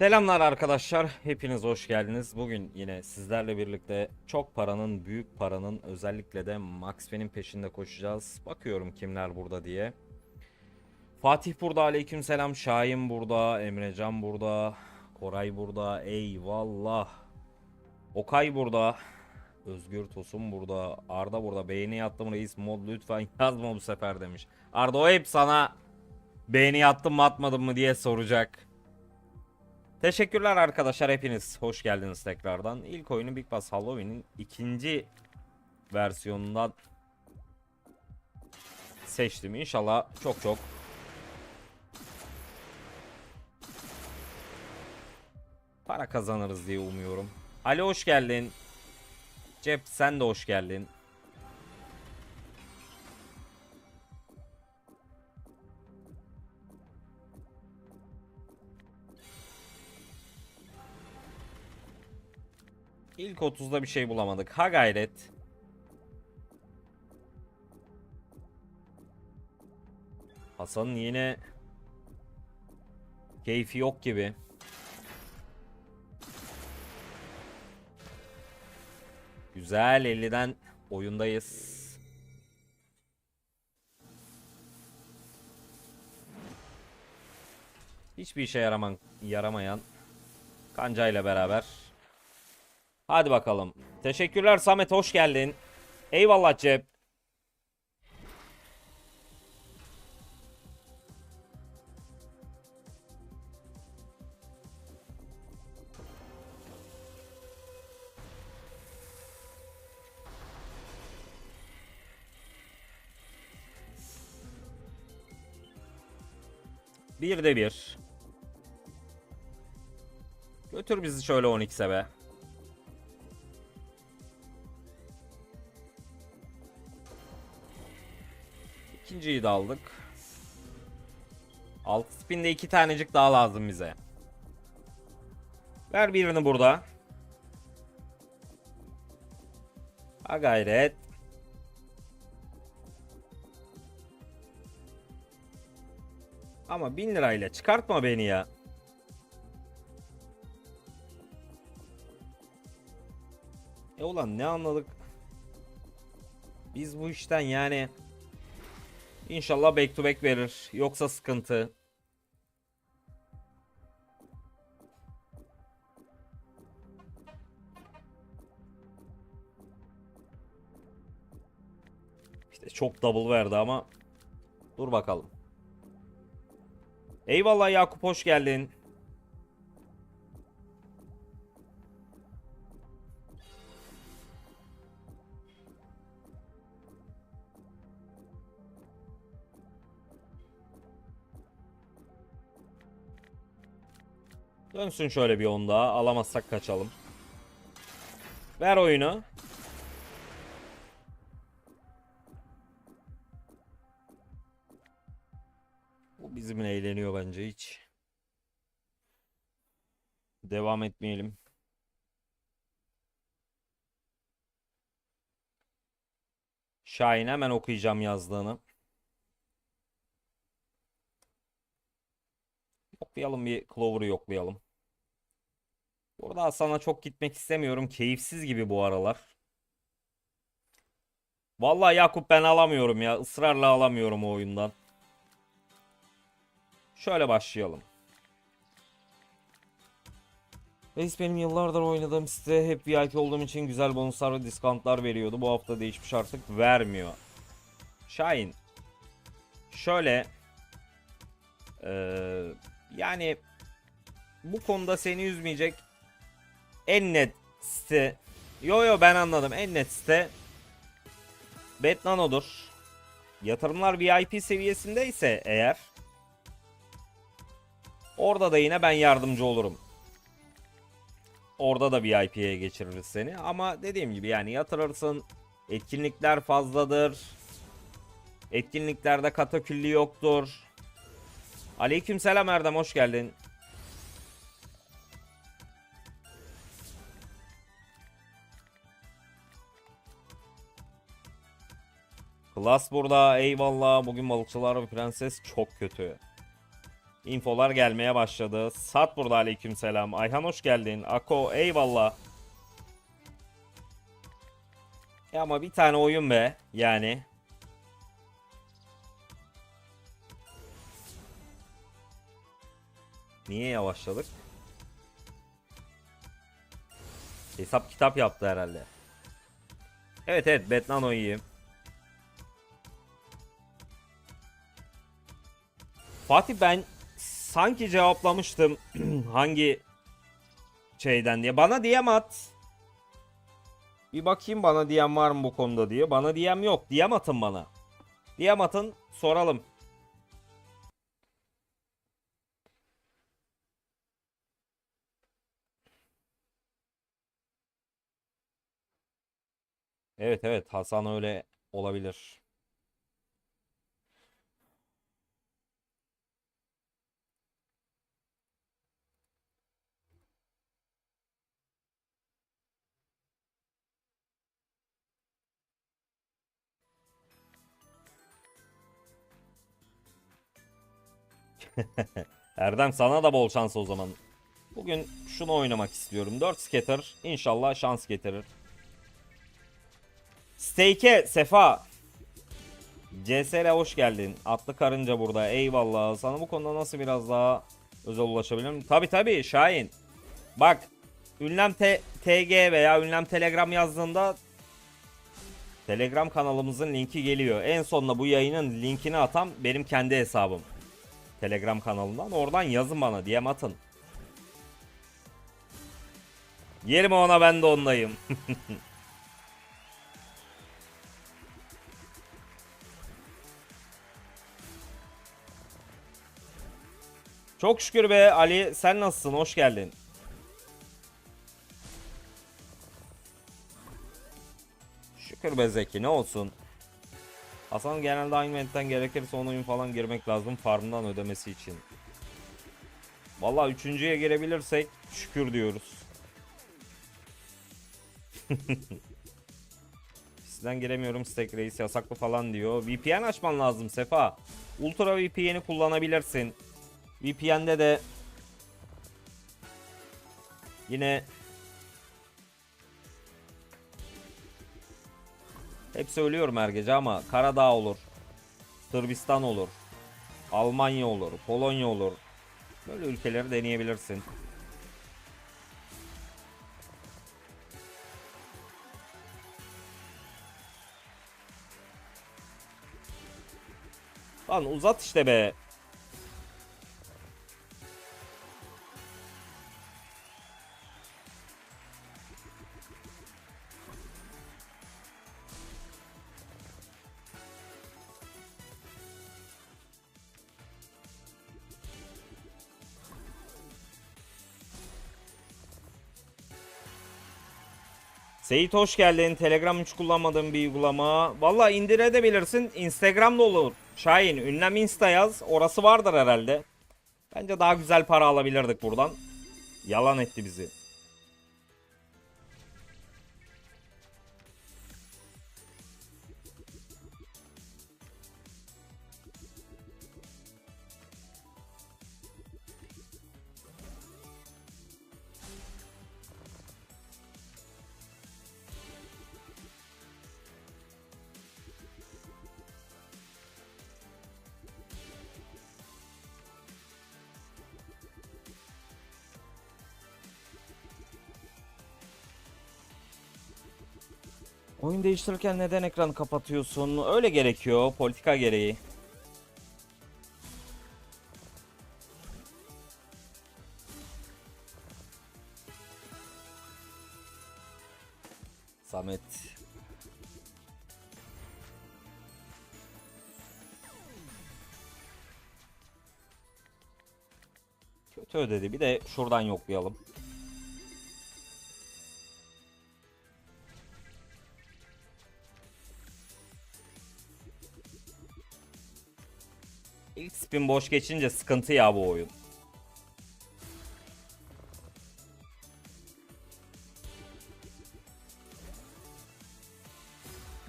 Selamlar arkadaşlar. Hepiniz hoş geldiniz. Bugün yine sizlerle birlikte çok paranın, büyük paranın özellikle de Max peşinde koşacağız. Bakıyorum kimler burada diye. Fatih burada, aleykümselam. Şahin burada, Emrecan burada, Koray burada. Eyvallah. Okay burada. Özgür Tosun burada. Arda burada. Beğeni attım reis mod lütfen yazma bu sefer demiş. Arda o hep sana beğeni attım mı atmadım mı diye soracak. Teşekkürler arkadaşlar hepiniz. Hoş geldiniz tekrardan. İlk oyunu Big Bass Halloween'in ikinci versiyonundan seçtim. İnşallah çok çok para kazanırız diye umuyorum. Ali hoş geldin. Cep sen de hoş geldin. İlk 30'da bir şey bulamadık. Ha gayret. Hasan'ın yine keyfi yok gibi. Güzel 50'den oyundayız. Hiçbir işe yaraman, yaramayan kancayla beraber Hadi bakalım. Teşekkürler Samet hoş geldin. Eyvallah Cep. Bir de bir. Götür bizi şöyle 12'se be. De aldık. Alt spinde iki tanecik daha lazım bize. Ver birini burada. Ha gayret. Ama bin lirayla çıkartma beni ya. E ulan ne anladık? Biz bu işten yani İnşallah back to back verir. Yoksa sıkıntı. İşte çok double verdi ama dur bakalım. Eyvallah Yakup hoş geldin. Dönsün şöyle bir 10 daha. Alamazsak kaçalım. Ver oyunu. Bu bizimle eğleniyor bence hiç. Devam etmeyelim. Şahin hemen okuyacağım yazdığını. Yoklayalım bir Clover'ı yoklayalım. Burada Hasan'a çok gitmek istemiyorum. Keyifsiz gibi bu aralar. Vallahi Yakup ben alamıyorum ya. Israrla alamıyorum o oyundan. Şöyle başlayalım. Reis benim yıllardır oynadığım site hep VIP olduğum için güzel bonuslar ve diskantlar veriyordu. Bu hafta değişmiş artık vermiyor. Şahin. Şöyle. Ee, yani bu konuda seni üzmeyecek en net site. Yo yo ben anladım. En net site Betnano'dur. Yatırımlar VIP seviyesindeyse eğer orada da yine ben yardımcı olurum. Orada da VIP'ye geçiririz seni. Ama dediğim gibi yani yatırırsın. Etkinlikler fazladır. Etkinliklerde katakülli yoktur. Aleykümselam Erdem hoş geldin. Klas burada eyvallah. Bugün balıkçılar ve prenses çok kötü. Infolar gelmeye başladı. Sat burada aleykümselam. Ayhan hoş geldin. Ako eyvallah. Ya ama bir tane oyun be yani. Niye yavaşladık? Hesap kitap yaptı herhalde. Evet evet Betnano iyi. Fatih ben sanki cevaplamıştım hangi şeyden diye. Bana DM at. Bir bakayım bana DM var mı bu konuda diye. Bana DM yok. DM atın bana. DM atın soralım. Evet evet Hasan öyle olabilir. Erdem sana da bol şans o zaman. Bugün şunu oynamak istiyorum. 4 scatter inşallah şans getirir. Steak'e Sefa. CS'le hoş geldin. Atlı karınca burada. Eyvallah. Sana bu konuda nasıl biraz daha özel ulaşabilirim? Tabi tabi Şahin. Bak ünlem T- TG veya ünlem Telegram yazdığında Telegram kanalımızın linki geliyor. En sonunda bu yayının linkini atan benim kendi hesabım. Telegram kanalından. Oradan yazın bana DM atın. Yerim ona ben de ondayım. Çok şükür be Ali sen nasılsın? Hoş geldin. Şükür be Zeki ne olsun. Hasan genelde aynı mentten gerekirse on oyun falan girmek lazım farmdan ödemesi için. Vallahi üçüncüye girebilirsek şükür diyoruz. Sizden giremiyorum Stack Reis yasaklı falan diyor. VPN açman lazım Sefa. Ultra VPN'i kullanabilirsin. VPN'de de yine hep söylüyorum her gece ama Karadağ olur. Sırbistan olur. Almanya olur. Polonya olur. Böyle ülkeleri deneyebilirsin. Lan uzat işte be. Seyit hoş geldin. Telegram hiç kullanmadığım bir uygulama. Valla indirebilirsin. Instagram'da olur. Şahin ünlem Insta yaz. Orası vardır herhalde. Bence daha güzel para alabilirdik buradan. Yalan etti bizi. Oyun değiştirirken neden ekranı kapatıyorsun? Öyle gerekiyor politika gereği. Samet. Kötü ödedi. Bir de şuradan yoklayalım. İlk spin boş geçince sıkıntı ya bu oyun.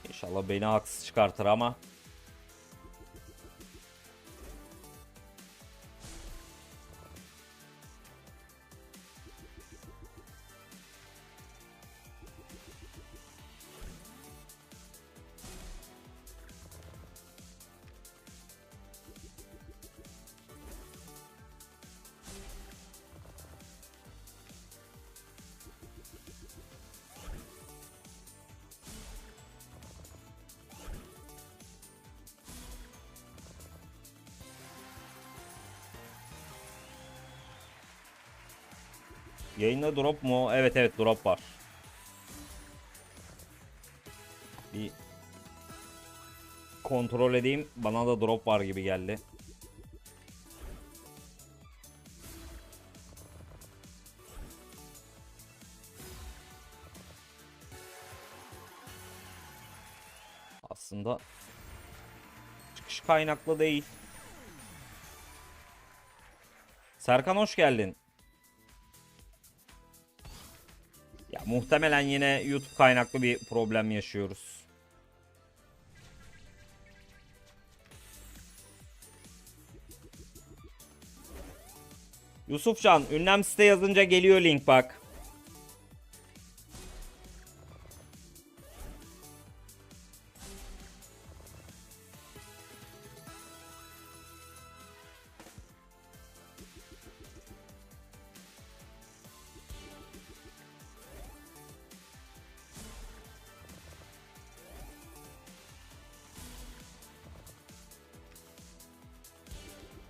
İnşallah beni haksız çıkartır ama. Yayında drop mu? Evet evet drop var. Bir kontrol edeyim. Bana da drop var gibi geldi. Aslında çıkış kaynaklı değil. Serkan hoş geldin. Muhtemelen yine YouTube kaynaklı bir problem yaşıyoruz. Yusufcan, ünlem site yazınca geliyor link bak.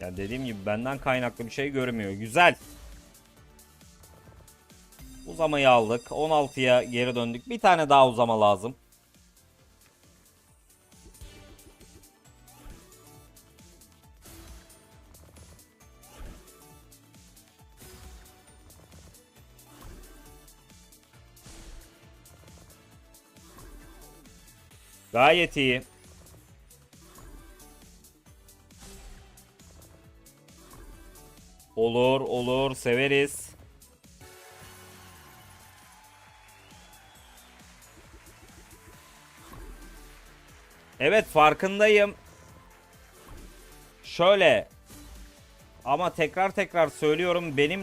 Ya dediğim gibi benden kaynaklı bir şey görmüyor. Güzel. Uzamayı aldık. 16'ya geri döndük. Bir tane daha uzama lazım. Gayet iyi. Olur, olur, severiz. Evet, farkındayım. Şöyle. Ama tekrar tekrar söylüyorum benim